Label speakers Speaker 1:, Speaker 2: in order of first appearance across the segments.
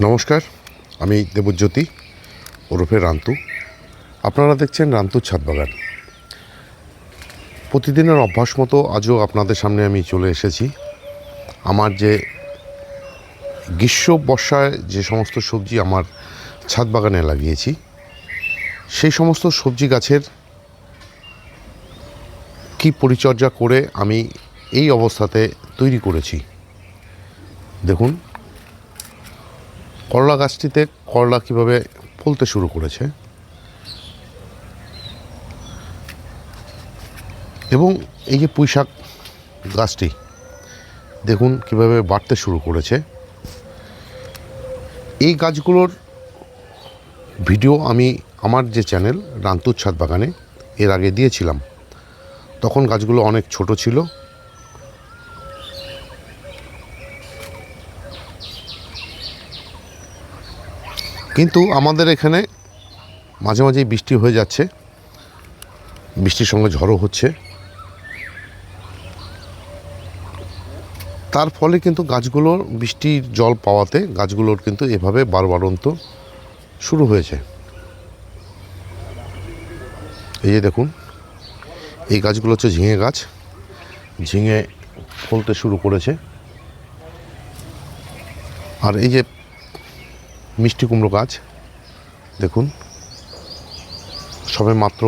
Speaker 1: নমস্কার, আমি দেবজ্যোতি ওরফে রান্তু। আপনারা দেখছেন রান্তুর ছাদ বাগান প্রতিদিনের অভ্যাস মতো আজও আপনাদের সামনে আমি চলে এসেছি। আমার যে গ্রীষ্ম বর্ষায় যে সমস্ত সবজি আমার ছাদ বাগানে লাগিয়েছি, সেই সমস্ত সবজি গাছের কি পরিচর্যা করে আমি এই অবস্থাতে তৈরি করেছি, দেখুন। করলা গাছটিতে করলা কীভাবে ফলতে শুরু করেছে? এবং এই যে পুঁইশাক গাছটি, দেখুন কীভাবে বাড়তে শুরু করেছে। এই গাছগুলোর ভিডিও আমি আমার যে চ্যানেল রান্তুর ছাদ বাগানে এর আগে দিয়েছিলাম। তখন গাছগুলো অনেক ছোট ছিল কিন্তু আমাদের এখানে মাঝে মাঝেই বৃষ্টি হয়ে যাচ্ছে। বৃষ্টির সঙ্গে ঝড়ও হচ্ছে। তার ফলে কিন্তু গাছগুলোর বৃষ্টির জল পাওয়াতে গাছগুলোর কিন্তু এভাবে বারবারন্ত শুরু হয়েছে। এই যে দেখুন, এই গাছগুলো হচ্ছে ঝিঙে গাছ। ঝিঙে ফলতে শুরু করেছে। আর এই যে মিষ্টি কুমড়ো গাছ। দেখুন, সবে মাত্র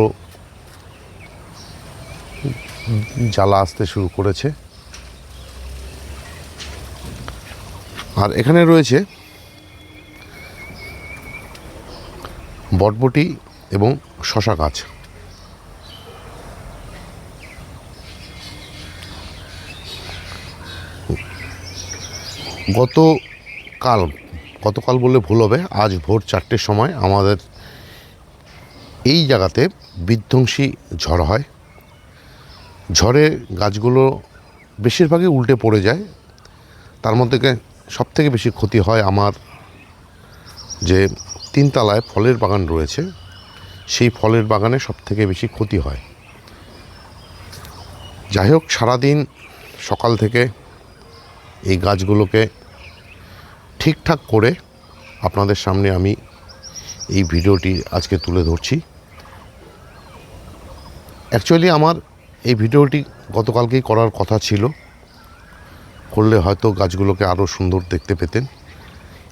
Speaker 1: জ্বালা আসতে শুরু করেছে। আর এখানে রয়েছে বটবটি এবং শশা গাছ। গতকাল গতকাল বললে ভুল হবে, আজ ভোর চারটের সময় আমাদের এই জায়গাতে বিধ্বংসী ঝড় হয়। ঝড়ে গাছগুলো বেশিরভাগই উল্টে পড়ে যায়। তার মধ্যে সব থেকে বেশি ক্ষতি হয় আমার যে তিনতলায় ফলের বাগান রয়েছে, সেই ফলের বাগানে সব থেকে বেশি ক্ষতি হয়। যাই হোক, সারাদিন সকাল থেকে এই গাছগুলোকে ঠিকঠাক করে আপনাদের সামনে আমি এই ভিডিওটি আজকে তুলে ধরছি। অ্যাকচুয়ালি আমার এই ভিডিওটি গতকালকেই করার কথা ছিল। করলে হয়তো গাছগুলোকে আরও সুন্দর দেখতে পেতেন।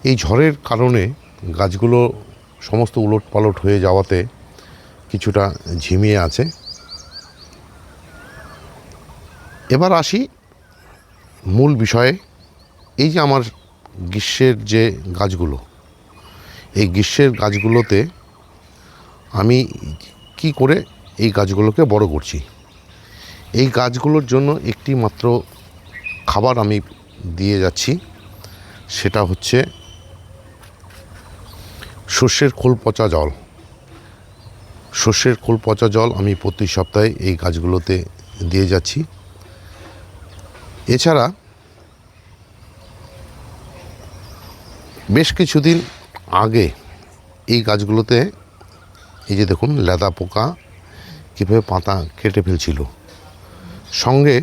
Speaker 1: এই ঝড়ের কারণে গাছগুলো সমস্ত উলট পালট হয়ে যাওয়াতে কিছুটা ঝিমিয়ে আছে। এবার আসি মূল বিষয়ে। এই যে আমার গ্রীষ্মের যে গাছগুলো, এই গ্রীষ্মের গাছগুলোতে আমি কি করে এই গাছগুলোকে বড় করছি? এই গাছগুলোর জন্য একটি মাত্র খাবার আমি দিয়ে যাচ্ছি, সেটা হচ্ছে সর্ষের খোল পচা জল। সর্ষের খোল পচা জল আমি প্রতি সপ্তাহে এই গাছগুলোতে দিয়ে যাচ্ছি। এছাড়া বেশ কিছুদিন আগে এই গাছগুলোতে, এই যে দেখুন, লেদা পোকা কীভাবে পাতা কেটে ফেলছিল। সঙ্গে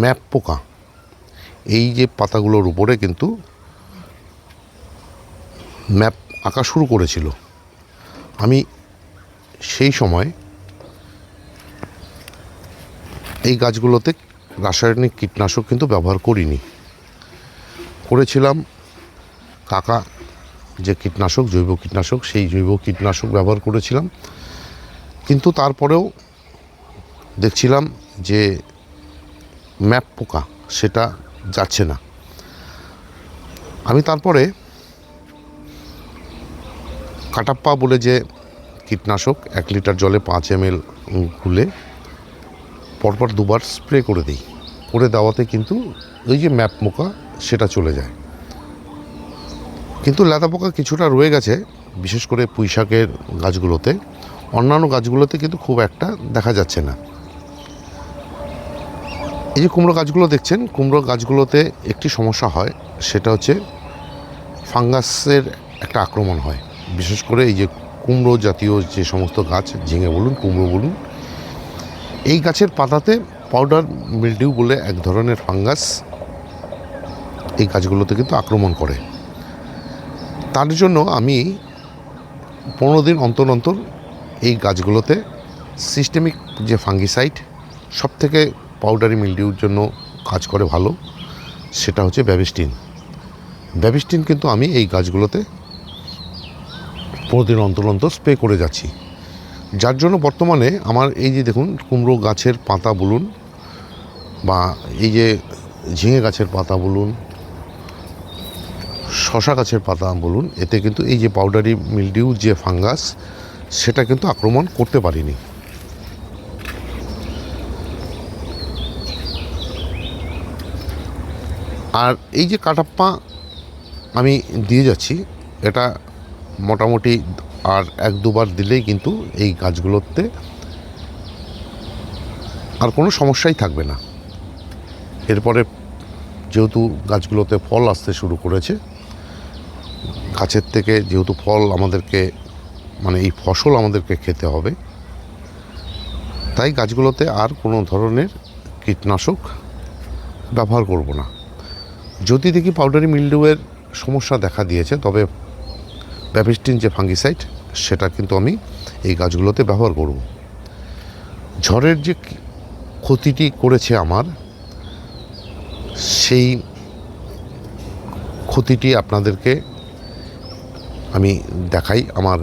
Speaker 1: ম্যাপ পোকা। এই যে পাতাগুলোর উপরে কিন্তু ম্যাপ আঁকা শুরু করেছিল। আমি সেই সময় এই গাছগুলোতে রাসায়নিক কীটনাশক কিন্তু ব্যবহার করিনি। করেছিলাম কাকা, যে কীটনাশক, জৈব কীটনাশক, সেই জৈব কীটনাশক ব্যবহার করেছিলাম। কিন্তু তারপরেও দেখছিলাম যে ম্যাপ পোকা, সেটা যাচ্ছে না। আমি তারপরে কাটাপ্পা বলে যে কীটনাশক এক লিটার জলে পাঁচ এম এল গুলে পরপর দুবার স্প্রে করে দিই। করে দেওয়াতে কিন্তু ওই যে ম্যাপ পোকা, সেটা চলে যায়। কিন্তু লেদা পোকা কিছুটা রয়ে গেছে, বিশেষ করে পুঁই শাকের গাছগুলোতে। অন্যান্য গাছগুলোতে কিন্তু খুব একটা দেখা যাচ্ছে না। এই যে কুমড়ো গাছগুলো দেখছেন, কুমড়ো গাছগুলোতে একটি সমস্যা হয়, সেটা হচ্ছে ফাঙ্গাসের একটা আক্রমণ হয়। বিশেষ করে এই যে কুমড়ো জাতীয় যে সমস্ত গাছ, ঝিঙে বলুন, কুমড়ো বলুন, এই গাছের পাতাতে পাউডার মিল্ডিউ বলে এক ধরনের ফাঙ্গাস এই গাছগুলোতে কিন্তু আক্রমণ করে। তার জন্য আমি পনেরো দিন অন্তর অন্তর এই গাছগুলোতে সিস্টেমিক যে ফাঙ্গিসাইড সব থেকে পাউডারি মিলডিউর জন্য কাজ করে ভালো, সেটা হচ্ছে ব্যাবিস্টিন ব্যাবিস্টিন কিন্তু আমি এই গাছগুলোতে পনেরো দিন অন্তর অন্তর স্প্রে করে যাচ্ছি। যার জন্য বর্তমানে আমার এই যে দেখুন, কুমড়ো গাছের পাতা বলুন বা এই যে ঝিঙে গাছের পাতা বলুন শশা গাছের পাতা বলুন, এতে কিন্তু এই যে পাউডারি মিলডিউ যে ফাঙ্গাস সেটা কিন্তু আক্রমণ করতে পারিনি। আর এই যে কাটাপ্পা আমি দিয়ে যাচ্ছি, এটা মোটামুটি আর এক দুবার দিলেই কিন্তু এই গাছগুলোতে আর কোনো সমস্যাই থাকবে না। এরপরে যেহেতু গাছগুলোতে ফল আসতে শুরু করেছে গাছের থেকে যেহেতু ফল আমাদেরকে মানে এই ফসল আমাদেরকে খেতে হবে, তাই গাছগুলোতে আর কোনো ধরনের কীটনাশক ব্যবহার করব না। যদি দেখি পাউডারি মিলডুয়ের সমস্যা দেখা দিয়েছে, তবে ব্যাপিস্টিন যে ফাঙ্গিসাইড সেটা কিন্তু আমি এই গাছগুলোতে ব্যবহার করব। ঝড়ের যে ক্ষতিটি করেছে আমার, সেই ক্ষতিটি আপনাদেরকে আমি দেখাই আমার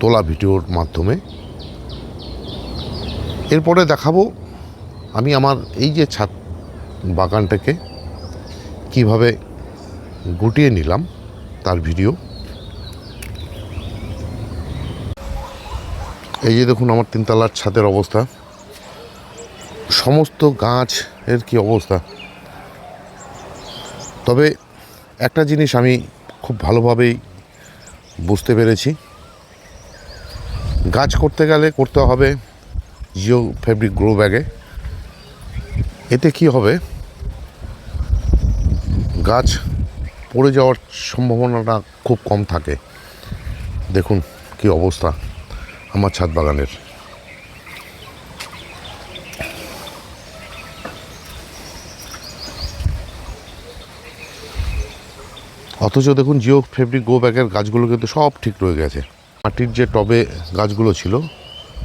Speaker 1: তোলা ভিডিওর মাধ্যমে। এরপরে দেখাবো আমি আমার এই যে ছাদ বাগানটাকে কীভাবে গুটিয়ে নিলাম তার ভিডিও। এই যে দেখুন আমার তিনতলার ছাদের অবস্থা। সমস্ত গাছ এর কি অবস্থা? তবে একটা জিনিস আমি খুব ভালোভাবেই বুঝতে পেরেছি। গাছ করতে গেলে করতে হবে জিও ফেব্রিক গ্রো ব্যাগে। এতে কি হবে? গাছ পড়ে যাওয়ার সম্ভাবনাটা খুব কম থাকে। দেখুন কি অবস্থা আমার ছাদ বাগানের। অথচ দেখুন, জিও ফেব্রিক গো ব্যাগের গাছগুলো কিন্তু সব ঠিক রয়ে গেছে। মাটির যে টবে গাছগুলো ছিল,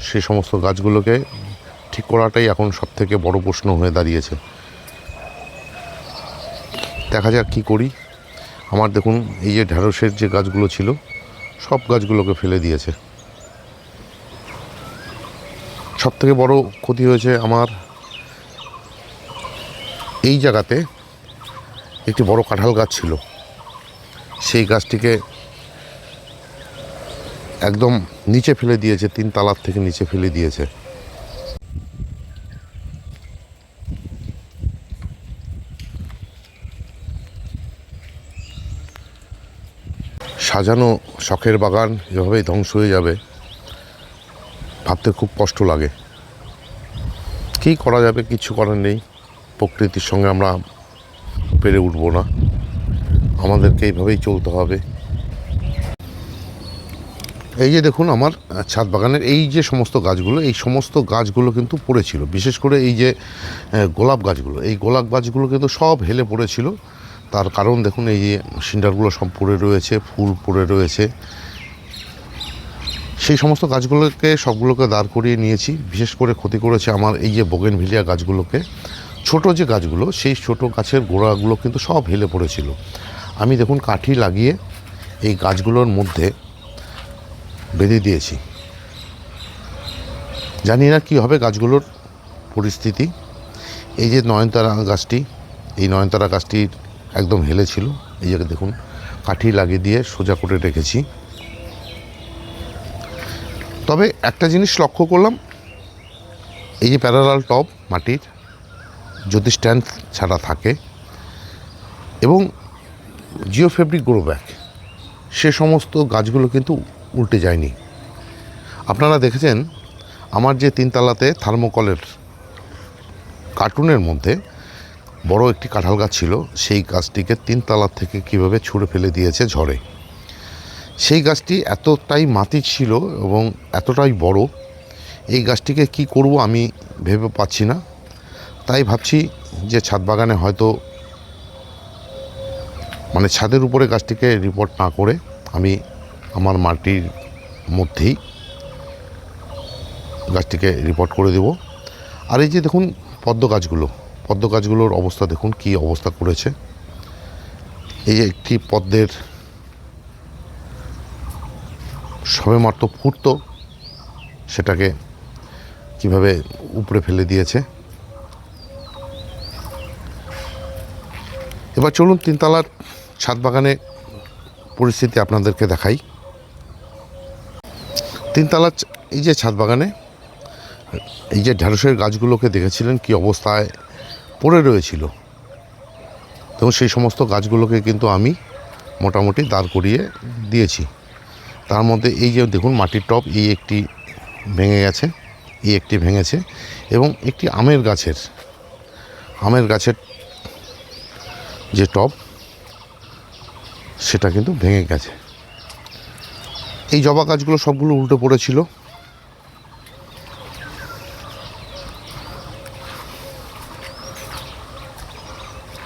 Speaker 1: সে সমস্ত গাছগুলোকে ঠিক করাটাই এখন সব থেকে বড় প্রশ্ন হয়ে দাঁড়িয়েছে। দেখা যাক কী করি। আমার দেখুন, এই যে ঢ্যাঁড়সের যে গাছগুলো ছিল, সব গাছগুলোকে ফেলে দিয়েছে। সব থেকে বড় ক্ষতি হয়েছে আমার এই জায়গাতে একটি বড় কাঁঠাল গাছ ছিল। সেই গাছটিকে একদম নিচে ফেলে দিয়েছে, তিন তালার থেকে নিচে ফেলে দিয়েছে। সাজানো শখের বাগান এভাবেই ধ্বংস হয়ে যাবে। ভাবতে খুব কষ্ট লাগে। কী করা যাবে, কিছু করার নেই। প্রকৃতির সঙ্গে আমরা পেরে উঠবো না। আমাদেরকে এইভাবেই চলতে হবে। এই যে দেখুন আমার ছাদ বাগানের এই যে সমস্ত গাছগুলো, এই সমস্ত গাছগুলো কিন্তু পড়েছিল। বিশেষ করে এই যে গোলাপ গাছগুলো, এই গোলাপ গাছগুলো কিন্তু সব হেলে পড়েছিল। তার কারণ দেখুন, এই যে সিন্ডারগুলো সব পড়ে রয়েছে, ফুল পড়ে রয়েছে। সেই সমস্ত গাছগুলোকে, সবগুলোকে দাঁড় করিয়ে নিয়েছি। বিশেষ করে ক্ষতি করেছে আমার এই যে বোগেনভিলিয়া গাছগুলোকে। ছোট যে গাছগুলো, সেই ছোট গাছের গোড়াগুলো কিন্তু সব হেলে পড়েছিল। আমি দেখুন কাঠি লাগিয়ে এই গাছগুলোর মধ্যে বেঁধে দিয়েছি। জানি না কী হবে গাছগুলোর পরিস্থিতি। এই যে নয়নতারা গাছটি, এই নয়নতারা গাছটি একদম হেলে ছিল। এই জায়গায় দেখুন কাঠি লাগিয়ে দিয়ে সোজা করে রেখেছি। তবে একটা জিনিস লক্ষ্য করলাম, এই যে প্যারালাল টপ মাটির, যদি স্ট্যান্ড ছাড়া থাকে, এবং জিও ফেব্রিক গ্রো ব্যাগ সে সমস্ত গাছগুলো কিন্তু উল্টে যায়নি। আপনারা দেখেছেন, আমার যে তিনতলাতে থার্মোকলের কার্টুনের মধ্যে বড় একটি কাঁঠাল গাছ ছিল, সেই গাছটিকে তিনতলার থেকে কীভাবে ছুঁড়ে ফেলে দিয়েছে ঝড়ে। সেই গাছটি এতটাই মাটি ছিল এবং এতটাই বড়, এই গাছটিকে কি করব আমি ভেবে পাচ্ছি না। তাই ভাবছি যে ছাদ বাগানে হয়তো মানে ছাদের উপরে গাছটিকে রিপোর্ট না করে আমি আমার মাটির মধ্যেই গাছটিকে রিপোর্ট করে দেব। আর এই যে দেখুন পদ্ম গাছগুলো, পদ্ম গাছগুলোর অবস্থা দেখুন কি অবস্থা করেছে। এই যে একটি পদ্মের সবেমাত্র ফুটতো, সেটাকে কীভাবে উপরে ফেলে দিয়েছে। এবার চলুন তিনতলার ছাদ বাগানে পরিস্থিতি আপনাদেরকে দেখাই। তিনতলা এই যে ছাদ বাগানে এই যে ঢ্যাঁড়সের গাছগুলোকে দেখেছিলেন কি অবস্থায় পড়ে রয়েছিল। তো সেই সমস্ত গাছগুলোকে কিন্তু আমি মোটামুটি দাঁড় করিয়ে দিয়েছি। তার মধ্যে এই যে দেখুন, মাটির টব, এই একটি ভেঙে গেছে, এই একটি ভেঙেছে এবং একটি আমের গাছের আমের গাছের যে টব সেটা কিন্তু ভেঙে গেছে। এই জবা গাছগুলো সবগুলো উল্টে পড়েছিল।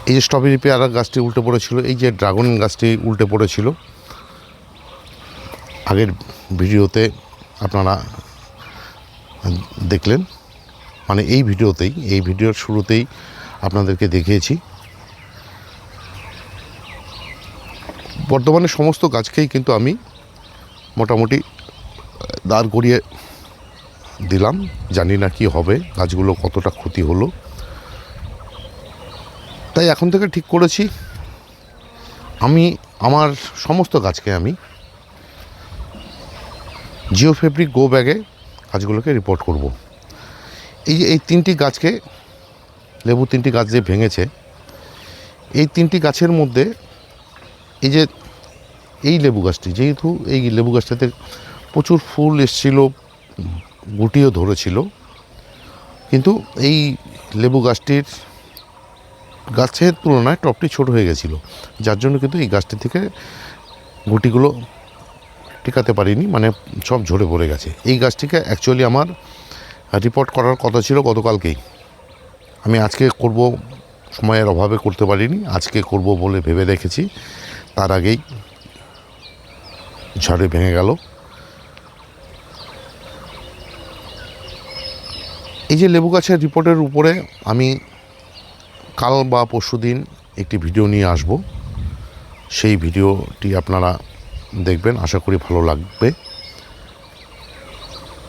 Speaker 1: এই যে স্ট্রবেরি পেয়ারা গাছটি উল্টে পড়েছিল, এই যে ড্রাগন গাছটি উল্টে পড়েছিল। আগের ভিডিওতে আপনারা দেখলেন। মানে এই ভিডিওতেই, এই ভিডিওর শুরুতেই আপনাদেরকে দেখিয়েছি বর্তমানে সমস্ত গাছকেই কিন্তু আমি মোটামুটি দাঁড় করিয়ে দিলাম। জানি না কি হবে, গাছগুলো কতটা ক্ষতি হলো। তাই এখন থেকে ঠিক করেছি। আমি, আমার সমস্ত গাছকে আমি জিও ফেব্রিক গো ব্যাগে গাছগুলোকে রিপোর্ট করব। এই যে, এই তিনটি গাছকে লেবু তিনটি গাছ যে ভেঙেছে, এই তিনটি গাছের মধ্যে এই যে এই লেবু গাছটি, যেহেতু এই লেবু গাছটাতে প্রচুর ফুল এসছিল, গুটিও ধরেছিল, কিন্তু এই লেবু গাছটির গাছের তুলনায় টপটি ছোট হয়ে গেছিল, যার জন্য কিন্তু এই গাছটি থেকে গুটিগুলো টিকাতে পারিনি মানে সব ঝরে পড়ে গেছে। এই গাছটিকে অ্যাকচুয়ালি আমার রিপোর্ট করার কথা ছিল গতকালকেই। আমি আজকে করব, সময়ের অভাবে করতে পারিনি, আজকে করব বলে ভেবে রেখেছি তার আগেই ঝড়ে ভেঙে গেল। এই যে লেবু গাছের রিপোর্টের উপরে আমি কাল বা পরশু দিন একটি ভিডিও নিয়ে আসব। সেই ভিডিওটি আপনারা দেখবেন, আশা করি ভালো লাগবে।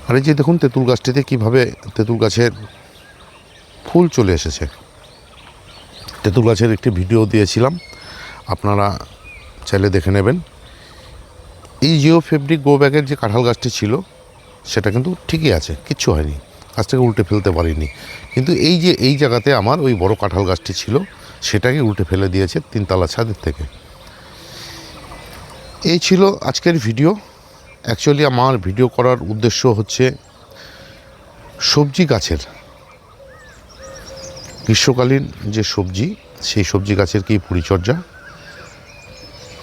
Speaker 1: আর এই যে দেখুন তেঁতুল গাছটিতে কীভাবে তেঁতুল গাছের ফুল চলে এসেছে। তেঁতুল গাছের একটি ভিডিও দিয়েছিলাম। আপনারা চাইলে দেখে নেবেন। এই জিও ফেব্রিক গো ব্যাগের যে কাঁঠাল গাছটি ছিল, সেটা কিন্তু ঠিকই আছে, কিচ্ছু হয়নি। গাছটাকে উল্টে ফেলতে পারিনি। কিন্তু এই যে, এই জায়গাতে আমার ওই বড় কাঁঠাল গাছটি ছিল, সেটাকে উল্টে ফেলে দিয়েছে তিনতলা ছাদের থেকে। এই ছিল আজকের ভিডিও। অ্যাকচুয়ালি আমার ভিডিও করার উদ্দেশ্য হচ্ছে সবজি গাছের। গ্রীষ্মকালীন যে সবজি, সেই সবজি গাছের কী পরিচর্যা?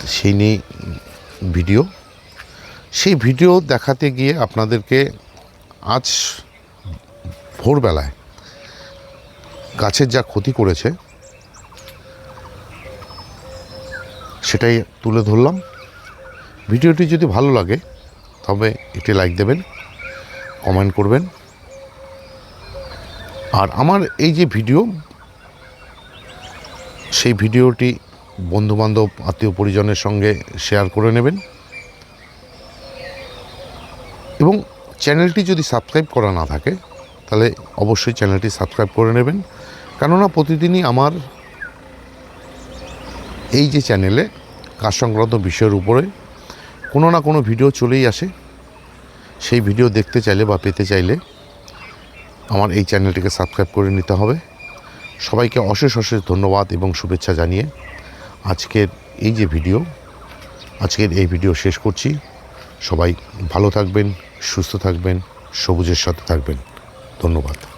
Speaker 1: সেই নিয়ে ভিডিও। সেই ভিডিও দেখাতে গিয়ে আপনাদেরকে আজ ভোরবেলায় গাছের যা ক্ষতি করেছে, সেটাই তুলে ধরলাম। ভিডিওটি যদি ভালো লাগে, তবে একটি লাইক দেবেন কমেন্ট করবেন। আর আমার এই যে ভিডিও, সেই ভিডিওটি বন্ধুবান্ধব, আত্মীয় পরিজনের সঙ্গে শেয়ার করে নেবেন। এবং চ্যানেলটি যদি সাবস্ক্রাইব করা না থাকে, তাহলে অবশ্যই চ্যানেলটি সাবস্ক্রাইব করে নেবেন। কেননা প্রতিদিনই আমার এই যে চ্যানেলে কাজ সংক্রান্ত বিষয়ের উপরে কোনো না কোনো ভিডিও চলেই আসে। সেই ভিডিও দেখতে চাইলে বা পেতে চাইলে আমার এই চ্যানেলটিকে সাবস্ক্রাইব করে নিতে হবে। সবাইকে অশেষ অশেষ ধন্যবাদ এবং শুভেচ্ছা জানিয়ে আজকের এই যে ভিডিও, আজকের এই ভিডিও শেষ করছি। সবাই ভালো থাকবেন সুস্থ থাকবেন সবুজের সাথে থাকবেন। ধন্যবাদ।